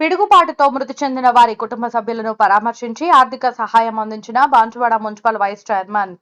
పిడుగుపాటుతో మృతి చెందిన వారి కుటుంబ సభ్యులను పరామర్శించి ఆర్థిక సహాయం అందించిన Banswada municipal vice chairman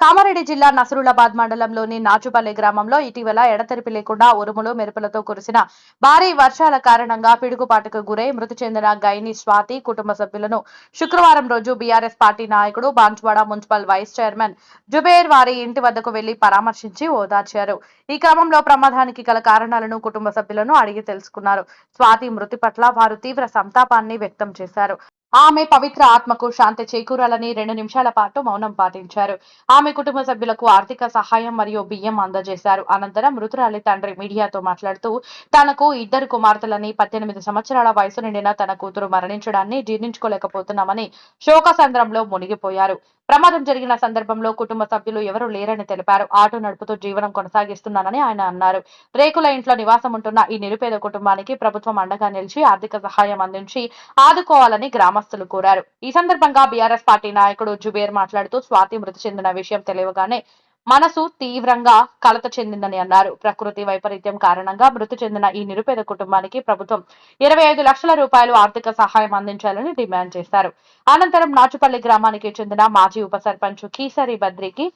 Kamareddy జిల్లా నసరులాబాద్ మండలంలోని నాచుపల్లి గ్రామంలో ఇటీవల ఎడతెరిపి లేకుండా ఉరుములు మెరుపులతో కురిసిన భారీ వర్షాల కారణంగా పిడుగుపాటుకు గురై మృతి చెందిన గైని స్వాతి కుటుంబ సభ్యులను శుక్రవారం రోజు బీఆర్ఎస్ పార్టీ నాయకుడు Banswada municipal vice chairman Zubair వారి ఇంటి వద్దకు వెళ్ళి పరామర్శించి ఓదార్చారు. ఈ క్రమంలో ప్రమాదానికి గల కారణాలను కుటుంబ సభ్యులను అడిగి తెలుసుకున్నారు. స్వాతి మృతి పట్ల వారు తీవ్ర సంతాపాన్ని వ్యక్తం చేశారు. ఆమె పవిత్ర ఆత్మకు శాంతి చేకూరాలని రెండు నిమిషాల పాటు మౌనం పాటించారు. ఆమె కుటుంబ సభ్యులకు ఆర్థిక సహాయం మరియు బియ్యం అందజేశారు. అనంతరం మృతురాలి తండ్రి మీడియాతో మాట్లాడుతూ తనకు ఇద్దరు కుమార్తెలని పద్దెనిమిది సంవత్సరాల వయసు నిండిన తన కూతురు మరణించడాన్ని జీర్ణించుకోలేకపోతున్నామని శోకసంద్రంలో మునిగిపోయారు. ప్రమాదం జరిగిన సందర్భంలో కుటుంబ సభ్యులు ఎవరూ లేరని తెలిపారు. ఆటో నడుపుతూ జీవనం కొనసాగిస్తున్నానని ఆయన అన్నారు. రేకుల ఇంట్లో నివాసం ఉంటున్న ఈ నిరుపేద కుటుంబానికి ప్రభుత్వం అండగా నిలిచి ఆర్థిక సహాయం అందించి ఆదుకోవాలని గ్రామస్తులు కోరారు. ఈ సందర్భంగా బీఆర్ఎస్ పార్టీ నాయకుడు జుబేర్ మాట్లాడుతూ స్వాతి మృతి చెందిన విషయం తెలియగానే మనసు తీవ్రంగా కలత చెందిందని అన్నారు. ప్రకృతి వైపరీత్యం కారణంగా మృతి చెందిన ఈ నిరుపేద కుటుంబానికి ప్రభుత్వం ఇరవై ఐదు లక్షల రూపాయలు ఆర్థిక సహాయం అందించాలని డిమాండ్ చేశారు. అనంతరం నాచుపల్లి గ్రామానికి చెందిన మాజీ ఉప సర్పంచ్ కీసరి బద్రికి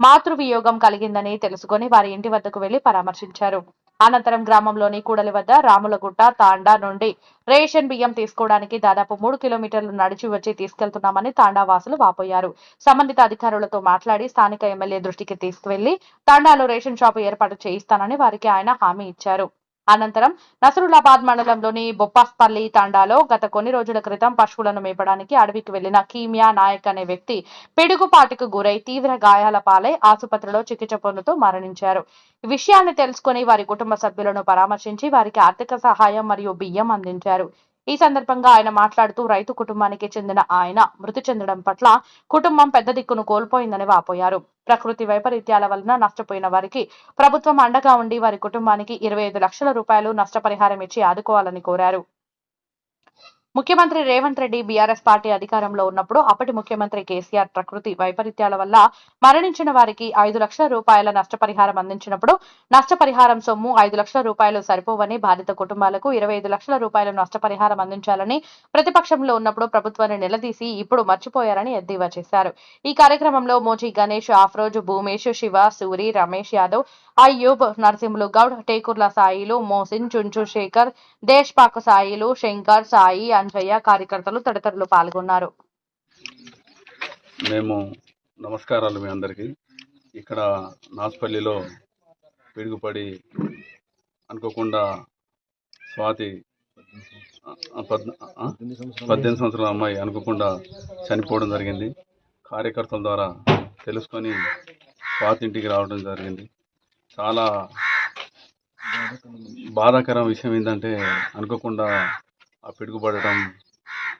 మాతృవియోగం కలిగిందని తెలుసుకొని వారి ఇంటి వద్దకు వెళ్ళి పరామర్శించారు. అనంతరం గ్రామంలోని కూడలి వద్ద రాములగుట్ట తాండా నుండి రేషన్ బియ్యం తీసుకోవడానికి దాదాపు మూడు కిలోమీటర్లు నడిచి వచ్చి తీసుకెళ్తున్నామని తాండా వాసులు వాపోయారు. సంబంధిత అధికారులతో మాట్లాడి స్థానిక ఎమ్మెల్యే దృష్టికి తీసుకువెళ్ళి తాండాలో రేషన్ షాపు ఏర్పాటు చేయిస్తానని వారికి ఆయన హామీ ఇచ్చారు. అనంతరం నసరులాబాద్ మండలంలోని బొప్పాస్పల్లి తాండాలో గత కొన్ని రోజుల క్రితం పశువులను మేపడానికి అడవికి వెళ్ళిన కీమియా నాయక్ అనే వ్యక్తి పిడుగుపాటికి గురై తీవ్ర గాయాల పాలై ఆసుపత్రిలో చికిత్స పొందుతూ మరణించారు. ఈ విషయాన్ని తెలుసుకుని వారి కుటుంబ సభ్యులను పరామర్శించి వారికి ఆర్థిక సహాయం మరియు బియ్యం అందించారు. ఈ సందర్భంగా ఆయన మాట్లాడుతూ రైతు కుటుంబానికి చెందిన ఆయన మృతి చెందడం పట్ల కుటుంబం పెద్ద దిక్కును కోల్పోయిందని వాపోయారు. ప్రకృతి వైపరీత్యాల వలన నష్టపోయిన వారికి ప్రభుత్వం అండగా ఉండి వారి కుటుంబానికి ఇరవై ఐదు లక్షల రూపాయలు నష్టపరిహారం ఇచ్చి ఆదుకోవాలని కోరారు. ముఖ్యమంత్రి రేవంత్ రెడ్డి బీఆర్ఎస్ పార్టీ అధికారంలో ఉన్నప్పుడు అప్పటి ముఖ్యమంత్రి కేసీఆర్ ప్రకృతి వైపరీత్యాల వల్ల మరణించిన వారికి ఐదు లక్షల రూపాయల నష్టపరిహారం అందించినప్పుడు నష్టపరిహారం సొమ్ము ఐదు లక్షల రూపాయలు సరిపోవని బాధిత కుటుంబాలకు ఇరవై ఐదు లక్షల రూపాయల నష్టపరిహారం అందించాలని ప్రతిపక్షంలో ఉన్నప్పుడు ప్రభుత్వాన్ని నిలదీసి ఇప్పుడు మర్చిపోయారని ఎద్దేవా చేశారు. ఈ కార్యక్రమంలో మోజీ గణేష్ ఆఫ్రోజ్ భూమేష్ శివ సూరి రమేష్ యాదవ్ అయ్యూబ్ నరసింహులు గౌడ్ టేకుర్ల సాయిలు మోసిన్ చుంచు శేఖర్ దేశ్పాక్ సాయిలు శంకర్ సాయి సంజయ్య కార్యకర్తలు తదితరులు పాల్గొన్నారు. మేము నమస్కారాలు మీ అందరికీ. ఇక్కడ నాస్పల్లిలో పిడుగుపడి అనుకోకుండా స్వాతి పద్ పద్దెనిమిది సంవత్సరాల అమ్మాయి అనుకోకుండా చనిపోవడం జరిగింది. కార్యకర్తల ద్వారా తెలుసుకొని స్వాతి ఇంటికి రావడం జరిగింది. చాలా బాధాకరం విషయం ఏంటంటే అనుకోకుండా ఆ పిడుగుపడటం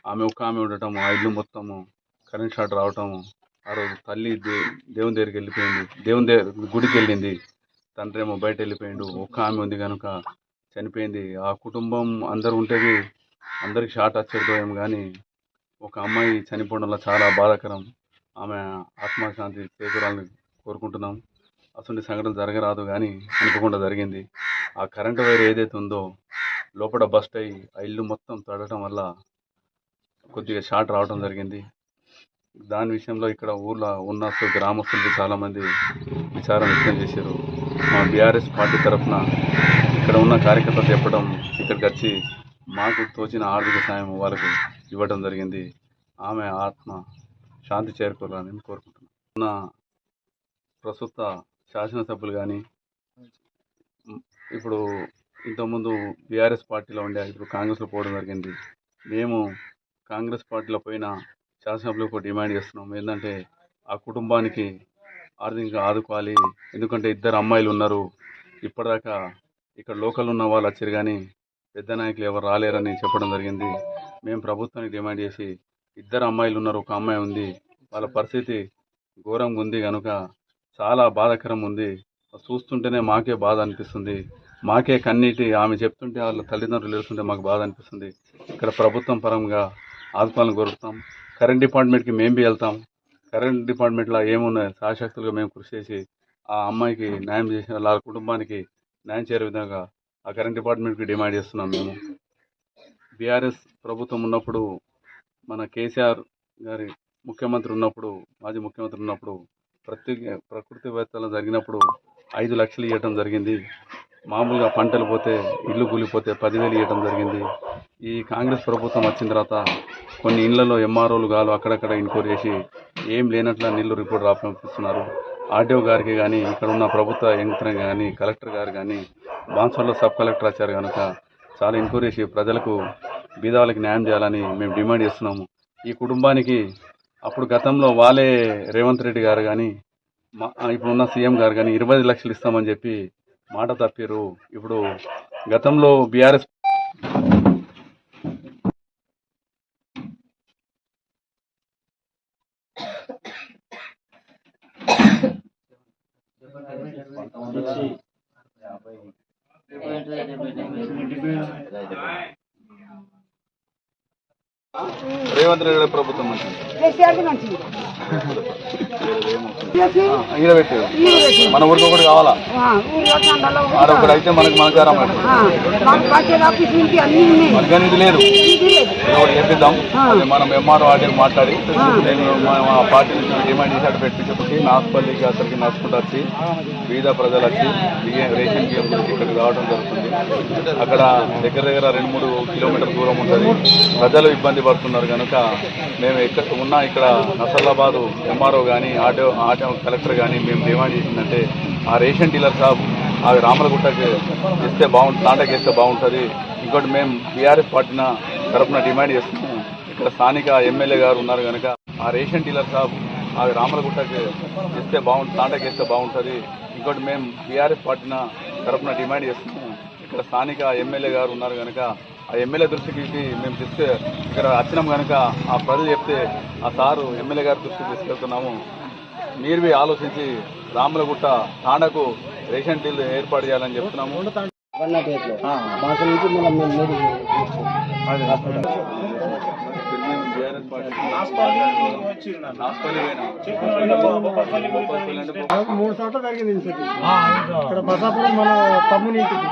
ఆమె ఒక్క ఆమె ఉండటం ఆ ఇల్లు మొత్తము కరెంట్ షాట్ రావటం ఆ రోజు తల్లి దే దేవుని దగ్గరికి వెళ్ళిపోయింది. దేవుని దగ్గర గుడికి వెళ్ళింది. తండ్రి ఏమో బయట వెళ్ళిపోయిండు ఒక్క ఆమె ఉంది కనుక చనిపోయింది. ఆ కుటుంబం అందరు ఉంటేది అందరికి షాట్ వచ్చేటోయం కానీ ఒక అమ్మాయి చనిపోవడం వల్ల చాలా బాధాకరం. ఆమె ఆత్మశాంతి చేకూరాలని కోరుకుంటున్నాం. అసలు సంఘటన జరగరాదు కానీ అనుకోకుండా జరిగింది. ఆ కరెంటు వైర్ ఏదైతే ఉందో లోపల బస్ట్ అయ్యి ఆ ఇల్లు మొత్తం తడటం వల్ల కొద్దిగా షార్ట్ రావడం జరిగింది. దాని విషయంలో ఇక్కడ ఊర్లో ఉన్న సో గ్రామస్తులు చాలామంది విచారం వ్యక్తం చేశారు. మా బీఆర్ఎస్ పార్టీ తరఫున ఇక్కడ ఉన్న కార్యకర్తలు చెప్పడం ఇక్కడికి వచ్చి మాకు తోచిన ఆర్థిక సాయం వాళ్ళకు ఇవ్వడం జరిగింది. ఆమె ఆత్మ శాంతి చేరుకోవాలని కోరుకుంటున్నాను. ఉన్న ప్రస్తుత శాసనసభ్యులు కానీ ఇప్పుడు ఇంతకుముందు బీఆర్ఎస్ పార్టీలో ఉండే ఇప్పుడు కాంగ్రెస్లో పోవడం జరిగింది. మేము కాంగ్రెస్ పార్టీలో పోయిన శాసనసభలో డిమాండ్ చేస్తున్నాం. ఏంటంటే ఆ కుటుంబానికి ఆర్థికంగా ఆదుకోవాలి. ఎందుకంటే ఇద్దరు అమ్మాయిలు ఉన్నారు. ఇప్పటిదాకా ఇక్కడ లోకల్ ఉన్న వాళ్ళు వచ్చారు కానీ పెద్ద నాయకులు ఎవరు రాలేరని చెప్పడం జరిగింది. మేము ప్రభుత్వానికి డిమాండ్ చేసి ఇద్దరు అమ్మాయిలు ఉన్నారు. ఒక అమ్మాయి ఉంది. వాళ్ళ పరిస్థితి ఘోరంగా ఉంది కనుక చాలా బాధాకరం ఉంది. చూస్తుంటేనే మాకే బాధ అనిపిస్తుంది. మాకే కన్నీటి ఆమె చెప్తుంటే వాళ్ళ తల్లిదండ్రులు ఏడుస్తుంటే మాకు బాధ అనిపిస్తుంది. ఇక్కడ ప్రభుత్వం పరంగా ఆదుకోవాలని కోరుతాం. కరెంట్ డిపార్ట్మెంట్కి మేము బి వెళ్తాం. కరెంట్ డిపార్ట్మెంట్లో ఏమున్నాయి? సాశక్తులుగా మేము కృషి చేసి ఆ అమ్మాయికి న్యాయం చేసిన వాళ్ళ కుటుంబానికి న్యాయం చేరే విధంగా ఆ కరెంట్ డిపార్ట్మెంట్కి డిమాండ్ చేస్తున్నాం మేము. బీఆర్ఎస్ ప్రభుత్వం ఉన్నప్పుడు మన కేసీఆర్ గారి ముఖ్యమంత్రి ఉన్నప్పుడు మాజీ ముఖ్యమంత్రి ఉన్నప్పుడు ప్రతి ప్రకృతి వేత్తలు జరిగినప్పుడు ఐదు లక్షలు ఇవ్వటం జరిగింది. మామూలుగా పంటలు పోతే ఇల్లు కూలిపోతే పదివేలు ఇవ్వటం జరిగింది. ఈ కాంగ్రెస్ ప్రభుత్వం వచ్చిన తర్వాత కొన్ని ఇళ్ళలో ఎంఆర్ఓలు గాలు అక్కడక్కడ ఇన్క్వైరీ చేసి ఏం లేనట్ల నీళ్ళు రిపోర్ట్ రాపిస్తున్నారు. ఆర్డీఓ గారికి కానీ ఇక్కడ ఉన్న ప్రభుత్వ యంత్రం కానీ కలెక్టర్ గారు కానీ బాన్సర్లో సబ్ కలెక్టర్ వచ్చారు కనుక చాలా ఎంక్వైరీ చేసి ప్రజలకు బీదవాళ్ళకి న్యాయం చేయాలని మేము డిమాండ్ చేస్తున్నాము. ఈ కుటుంబానికి అప్పుడు గతంలో వాళ్ళే రేవంత్ రెడ్డి గారు కానీ మా ఇప్పుడున్న సీఎం గారు కానీ ఇరవై లక్షలు ఇస్తామని చెప్పి మాట తప్పారు. ఇప్పుడు గతంలో బీఆర్ఎస్ రేవంత్ రెడ్డి ప్రభుత్వం ఈడ పెట్టు. మన ఊరికి ఒకటి కావాలా. ఆడ ఒకటి అయితే మనకి మనకు ఆరామ ఆ, మాకు పంచాయతీ ఆఫీస్ నుంచి అన్ని ఉన్నాయి. మనకని ఇది లేదు. ఒకటి చెప్పిద్దాం. మనం ఎంఆర్ఓ ఆర్డీకి మాట్లాడి నేను మా పార్టీ డిమాండ్ చేసి అటు పెట్టించకపోతే నా హాస్పిటల్కి అక్కడికి నడుచుకుంటూ వచ్చి బీద ప్రజలు వచ్చి బియ్యం రేషన్ బియ్యం గురించి ఇక్కడికి రావడం జరుగుతుంది. అక్కడ దగ్గర దగ్గర రెండు మూడు కిలోమీటర్ దూరం ఉంటుంది. ప్రజలు ఇబ్బంది పడుతున్నారు కనుక మేము ఎక్కడ ఉన్న ఇక్కడ నసల్లాబాదు ఎంఆర్ఓ కానీ ఆటో ఆటో కలెక్టర్ కానీ మేము డిమాండ్ చేసిందంటే ఆ రేషన్ డీలర్ షాప్ అవి రామలగుట్టకి ఇస్తే బాగుంటుంది తాండకి ఇస్తే బాగుంటుంది. ఇంకోటి మేము బీఆర్ఎస్ పార్టీన తరఫున డిమాండ్ చేస్తున్నాము. ఇక్కడ స్థానిక ఎమ్మెల్యే గారు ఉన్నారు కనుక ఆ రేషన్ డీలర్ షాప్ అవి రామలగుట్టకి ఇస్తే బాగుంటుంది తాండకి ఇస్తే బాగుంటుంది. ఇంకోటి మేము బీఆర్ఎస్ పార్టీన తరఫున డిమాండ్ చేస్తున్నాము. ఇక్కడ స్థానిక ఎమ్మెల్యే గారు ఉన్నారు కనుక ఆ ఎమ్మెల్యే దృష్టికి మేము తెస్తే ఇక్కడ వచ్చినాం కనుక ఆ ప్రజలు చెప్తే ఆ సారు ఎమ్మెల్యే గారి దృష్టికి తీసుకెళ్తున్నాము. మీరు ఆలోచించి రామలగుట్ట తాండకు రేషన్ డీల్ ఏర్పాటు చేయాలని చెప్తున్నాము. మూడు చోట్ల జరిగింది. ఇక్కడ బసాపురం మన తమ్ముని ఇంటికి.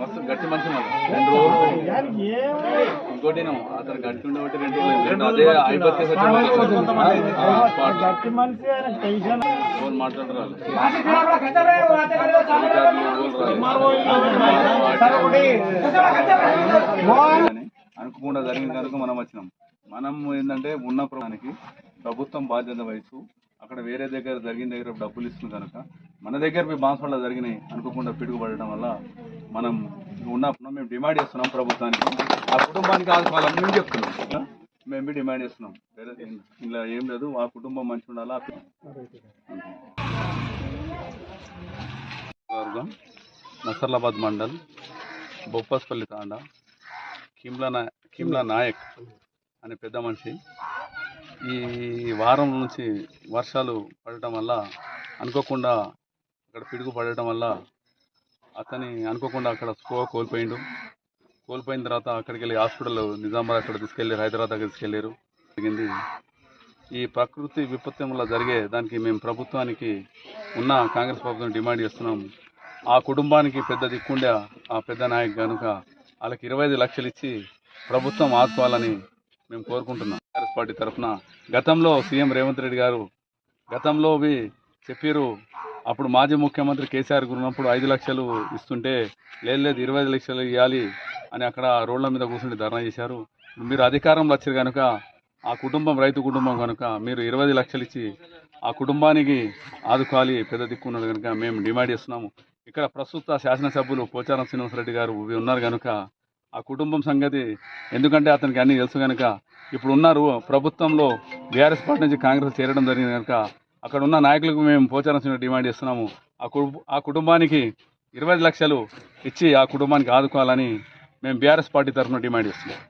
మస్తు గట్టి మనిషి రెండు రోజులు. ఇంకోటి అతను గట్టి ఉండబట్టి రెండు రోజులు అదే గట్టి మనిషి ఆయన టెన్షన్. ఫోన్ మాట్లాడరాలి అనుకోకుండా జరిగిన కనుక మనం వచ్చినాం. మనం ఏంటంటే ఉన్న ప్రభుత్వానికి ప్రభుత్వం బాధ్యత వహిస్తూ అక్కడ వేరే దగ్గర జరిగిన దగ్గర డబ్బులు ఇస్తుంది కనుక మన దగ్గర మీ బాన్స్వాళ్ళ జరిగినాయి అనుకోకుండా పిడుగుపడడం వల్ల మనం ఉన్నప్పుడు మేము డిమాండ్ చేస్తున్నాం ప్రభుత్వానికి. ఆ కుటుంబానికి ఆదుకోవాలని మేము చెప్తున్నాం. మేము డిమాండ్ చేస్తున్నాం. వేరే ఏం- ఇలా ఏం లేదు. ఆ కుటుంబం మంచి ఉండాలా? నసర్లాబాద్ మండల్ బొప్పస్పల్లి తాండా కిమ్లనా కిమ్లా నాయక్ అనే పెద్ద మనిషి. ఈ వారం నుంచి వర్షాలు పడటం వల్ల అనుకోకుండా అక్కడ పిడుగు పడటం వల్ల అతని అనుకోకుండా అక్కడ స్పృహ కోల్పోయిండు. కోల్పోయిన తర్వాత అక్కడికి వెళ్ళి హాస్పిటల్ నిజామాబాద్ అక్కడ తీసుకెళ్ళి హైదరాబాద్ దగ్గర తీసుకెళ్ళారు. జరిగింది. ఈ ప్రకృతి విపత్యం వల్ల జరిగే దానికి మేము ప్రభుత్వానికి ఉన్న కాంగ్రెస్ ప్రభుత్వం డిమాండ్ చేస్తున్నాం. ఆ కుటుంబానికి పెద్ద దిక్కుండే ఆ పెద్ద నాయక్ కనుక వాళ్ళకి ఇరవై ఐదు లక్షలు ఇచ్చి ప్రభుత్వం ఆదుకోవాలని మేము కోరుకుంటున్నాం. కాంగ్రెస్ పార్టీ తరఫున గతంలో సీఎం రేవంత్ రెడ్డి గారు గతంలో చెప్పారు అప్పుడు మాజీ ముఖ్యమంత్రి కేసీఆర్ గారు ఉన్నప్పుడు ఐదు లక్షలు ఇస్తుంటే లేదు లేదు ఇరవై ఐదు లక్షలు ఇవ్వాలి అని అక్కడ రోడ్ల మీద కూర్చుని ధర్నా చేశారు. మీరు అధికారంలో వచ్చారు కనుక ఆ కుటుంబం రైతు కుటుంబం కనుక మీరు ఇరవై లక్షలు ఇచ్చి ఆ కుటుంబానికి ఆదుకోవాలి పెద్ద దిక్కున్నది కనుక మేము డిమాండ్ చేస్తున్నాము. ఇక్కడ ప్రస్తుత శాసనసభ్యులు పోచారం శ్రీనివాసరెడ్డి గారు ఉన్నారు కనుక ఆ కుటుంబం సంగతి ఎందుకంటే అతనికి అన్నీ తెలుసు కనుక ఇప్పుడు ఉన్నారు ప్రభుత్వంలో బీఆర్ఎస్ పార్టీ నుంచి కాంగ్రెస్ చేరడం జరిగింది కనుక అక్కడ ఉన్న నాయకులకు మేము పోచారం డిమాండ్ చేస్తున్నాము. ఆ ఆ కుటుంబానికి ఇరవై లక్షలు ఇచ్చి ఆ కుటుంబానికి ఆదుకోవాలని మేము బీఆర్ఎస్ పార్టీ తరఫున డిమాండ్ చేస్తున్నాం.